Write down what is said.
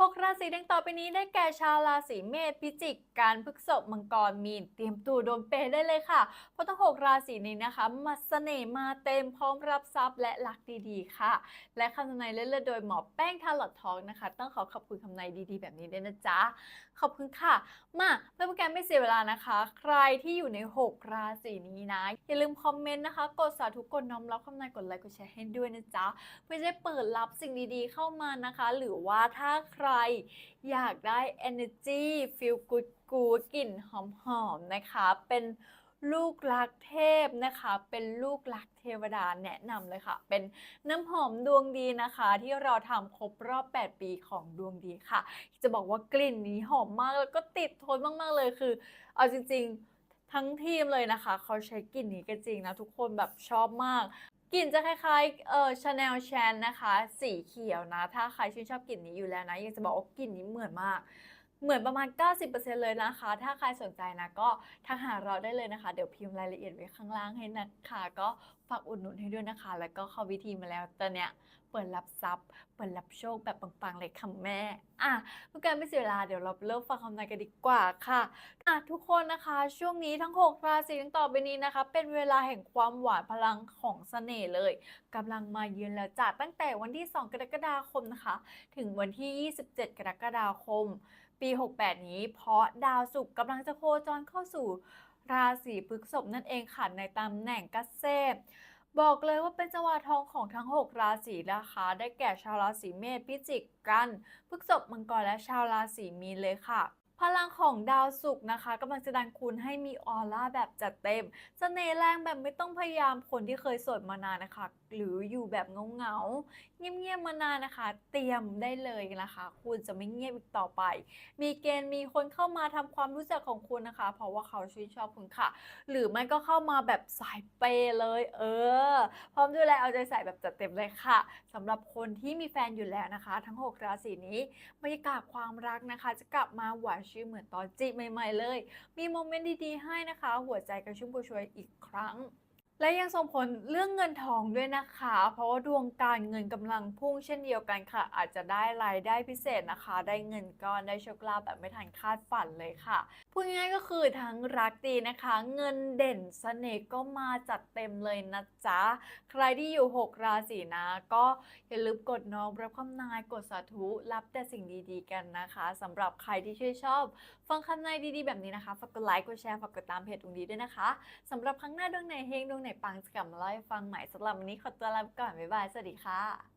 หกราศีดังต่อไปนี้ได้แก่ชาวราศีเมษพิจิก การพฤกษภมังกรมีนเตรียมตัวโดนเปย์ได้เลยค่ะ เพราะทั้งหกราศีนี้นะคะมาเสน่ห์มาเต็มพร้อมรับทรัพย์และรักดีๆ ค่ะ และคำทำนายเล่นๆโดยหมอแป้งทาร์ลอตทองนะคะ ต้องขอขอบคุณคำนายดีๆ แบบนี้ด้วยนะจ๊ะ ขอบคุณค่ะ มาเพื่อเป็นการไม่เสียเวลานะคะ ใครที่อยู่ใน 6 ราศีนี้นะอย่าลืมคอมเมนต์นะคะกดสาธุกดน้อมรับคำนายกดไลค์กดแชร์ให้ด้วยนะจ๊ะเพื่อจะเปิดรับสิ่งดีๆ เข้ามานะคะ หรือว่าถ้าใครอยากได้ energy feel good good กลิ่นหอมๆนะคะ เป็นลูกรักเทพนะคะ เป็นลูกรักเทวดาแนะนำเลยค่ะ เป็นน้ำหอมดวงดีนะคะ ที่เราทำครบรอบ 8 ปีของดวงดีค่ะ จะบอกว่ากลิ่นนี้หอมมากแล้วก็ติดทนมากๆเลยคือ เอาจริง ๆ ทั้งทีมเลยนะคะ เขาใช้กลิ่นนี้กันจริงนะทุกคนแบบชอบมาก กลิ่นจะคล้ายๆเออชาแนลแชนนะคะ สีเขียวนะ ถ้าใครชื่นชอบกลิ่นนี้อยู่แล้วนะยังจะบอกว่ากลิ่นนี้เหมือนมาก เหมือนประมาณ 90%เลยนะคะ ถ้าใครสนใจนะก็ทักหาเราได้เลยนะคะ เดี๋ยวพิมพ์รายละเอียดไว้ข้างล่างให้นะคะ ก็ฝากอุดหนุนให้ด้วยนะคะ แล้วก็เข้าวิธีมาแล้วตอนเนี้ย เปิดรับทรัพย์ เปิดรับโชคแบบปังๆเลยค่ะแม่ อะเพื่อการไม่เสียเวลาเดี๋ยวเราเริ่มฟังคำนายกันดีกว่าค่ะ อะทุกคนนะคะช่วงนี้ทั้ง 6 ราศีทั้งต่อไปนี้นะคะ เป็นเวลาแห่งความหวานพลังของเสน่ห์เลยกำลังมาเยือนแล้วจ้ะตั้งแต่วันที่ 2 กรกฎาคมนะคะ ถึงวันที่ 27 กรกฎาคม ปี 68 นี้ เพราะดาวศุกร์กำลังจะโคจรเข้าสู่ราศีพฤษภนั่นเองค่ะในตำแหน่งเกษตร บอกเลยว่าเป็นจังหวะทองของทั้ง 6 ราศีนะคะ ได้แก่ชาวราศีเมษพิจิกกันพฤษภมังกรและชาวราศีมีนเลยค่ะ พลังของดาวศุกร์นะคะกำลังจะดันคุณให้มีออร่าแบบจัดเต็มเสน่ห์แรงแบบไม่ต้องพยายามคนที่เคยสดมานานนะคะ หรืออยู่แบบเงาๆเงียบๆมานานนะคะ เตรียมได้เลยนะคะ คุณจะไม่เงียบอีกต่อไป มีเกณฑ์มีคนเข้ามาทำความรู้จักของคุณนะคะ เพราะว่าเขาชื่นชอบคุณค่ะ หรือไม่ก็เข้ามาแบบสายเปย์เลย เออ พร้อมดูแลเอาใจใส่แบบจัดเต็มเลยค่ะสำหรับคนที่มีแฟนอยู่แล้วนะคะ ทั้ง 6 ราศีนี้บรรยากาศความรักนะคะ จะกลับมาหวานชื่อเหมือนตอนจีบใหม่ ๆ เลย มีโมเมนต์ดีๆให้นะคะ หัวใจกระชุ่มกระชวยอีกครั้ง และยังส่งผลเรื่องเงินทองด้วยนะคะ เพราะว่าดวงการเงินกำลังพุ่งเช่นเดียวกันค่ะ อาจจะได้รายได้พิเศษนะคะ ได้เงินก้อนได้โชคลาภแบบไม่ทันคาดฝันเลยค่ะพูดง่ายก็คือทั้งรักดีนะคะ เงินเด่นเสน่ห์ก็มาจัดเต็มเลยนะจ๊ะ ใครที่อยู่ 6 ราศีนะ ก็อย่าลืมกดน้องรับคำนายกดสาธุรับแต่สิ่งดีๆกันนะคะสำหรับใครที่ชื่นชอบ ฟังคำนายดีๆแบบนี้นะคะฝากกดไลค์กดแชร์ฝากกดตามเพจดวงดีด้วยนะคะสำหรับครั้งหน้าดวงไหนเฮงดวงไหนปังจะกลับมาเล่าให้ฟังใหม่สำหรับวันนี้ขอตัวลาไปก่อน บ๊ายบาย สวัสดีค่ะ